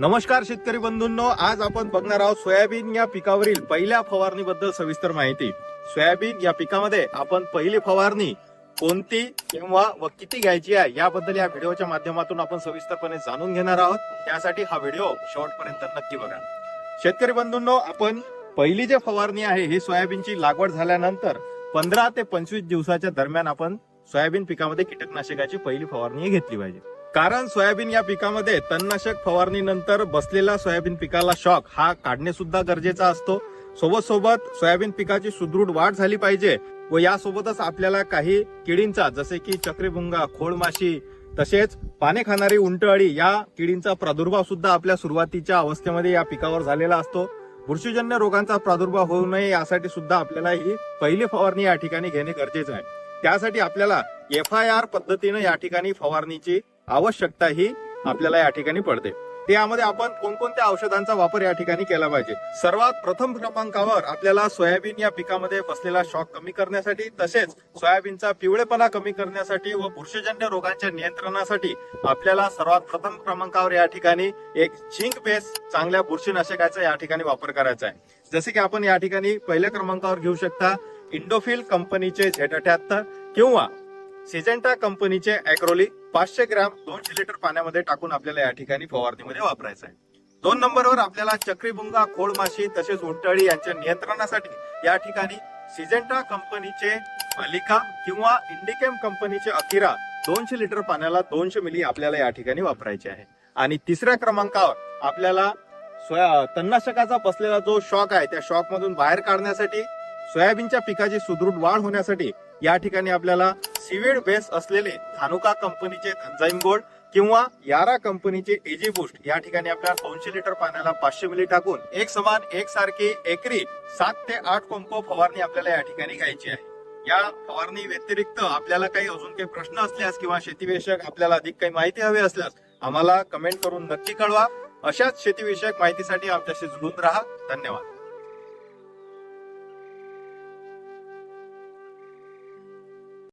नमस्कार शेतकरी बंधूंनो आज आपण बघणार आहोत सोयाबीन या पिकावरील पहिल्या फवारणीबद्दल सविस्तर माहिती. सोयाबीन या पिकामध्ये आपण पहिली फवारणी कोणती किंवा व किती घ्यायची आहे याबद्दल या व्हिडिओच्या माध्यमातून आपण सविस्तरपणे जाणून घेणार आहोत. त्यासाठी हा व्हिडिओ शेवटपर्यंत नक्की बघा. शेतकरी बंधूंनो आपण पहिली जे फवारणी आहे ही सोयाबीनची लागवड झाल्यानंतर पंधरा ते पंचवीस दिवसाच्या दरम्यान आपण सोयाबीन पिकामध्ये कीटकनाशकाची पहिली फवारणी घेतली पाहिजे. कारण सोयाबीन या पिकामध्ये तणनाशक फवारणीनंतर बसलेला सोयाबीन पिकाला शॉक हा काढणे सुद्धा गरजेचा असतो. सोबत सोबत सोयाबीन पिकाची सुदृढ वाढ झाली पाहिजे व यासोबतच आपल्याला काही किडींचा जसे की चक्रीभुंगा खोळमाशी तसेच पाने खाणारी उंटअळी या किडींचा प्रादुर्भाव सुद्धा आपल्या सुरुवातीच्या अवस्थेमध्ये या पिकावर झालेला असतो. बुरशीजन्य रोगांचा प्रादुर्भाव होऊ नये यासाठी सुद्धा आपल्याला ही पहिली फवारणी या ठिकाणी घेणे गरजेचं आहे. त्यासाठी आपल्याला एफ आय आर पद्धतीने या ठिकाणी फवारणीची आवश्यकता ही आपल्याला या ठिकाणी पडते. त्यामध्ये आपण कोणकोणत्या औषधांचा वापर या ठिकाणी केला पाहिजे? सर्वात प्रथम क्रमांकावर आपल्याला सोयाबीन या पिकामध्ये बसलेला शॉक कमी करण्यासाठी तसेच सोयाबीनचा पिवळेपणा कमी करण्यासाठी व बुरशीजन्य रोगांच्या नियंत्रणासाठी आपल्याला सर्वात प्रथम क्रमांकावर या ठिकाणी एक झिंक बेस चांगल्या बुरशीनाशकाचा या ठिकाणी वापर करायचा आहे. जसे की आपण या ठिकाणी पहिल्या क्रमांकावर घेऊ शकता इंडोफिल कंपनीचे झेड अठ्याहत्तर किंवा सिजेंटा कंपनीचे अॅक्रोली पाचशे ग्रॅम दोनशे लिटर पाण्यामध्ये टाकून आपल्याला या ठिकाणी फवारणीमध्ये वापरायचं आहे. दोन नंबरवर आपल्याला चक्रीभुंगा खोडमाशी तसेच उंटळी यांच्या नियंत्रणासाठी या ठिकाणी सिजेंटा कंपनीचे मालिका किंवा इंडिकेम कंपनीचे अकिरा दोनशे लिटर पाण्याला दोनशे मिली आपल्याला या ठिकाणी वापरायचे आहे. आणि तिसऱ्या क्रमांकावर आपल्याला सोया तणनाशकाचा बसलेला जो शॉक आहे त्या शॉक मधून बाहेर काढण्यासाठी सोयाबीनच्या पिकाची सुदृढ वाढ होण्यासाठी या ठिकाणी आपल्याला सिविड बेस असलेले धानुका कंपनीचे एन्झाईम गोल्ड किंवा यारा कंपनीचे एजी बुस्ट या ठिकाणी आपल्याला दोनशे लिटर पाण्याला पाचशे मिली टाकून एक समान एक सारखी एकरी सात ते आठ कुंप फवारणी आपल्याला या ठिकाणी घ्यायची आहे. या फवारणी व्यतिरिक्त आपल्याला काही अजून काही प्रश्न असल्यास किंवा शेतीविषयक आपल्याला अधिक काही माहिती हवी असल्यास आम्हाला कमेंट करून नक्की कळवा. अशाच शेतीविषयक माहितीसाठी आमच्याशी जुळून राहा. धन्यवाद.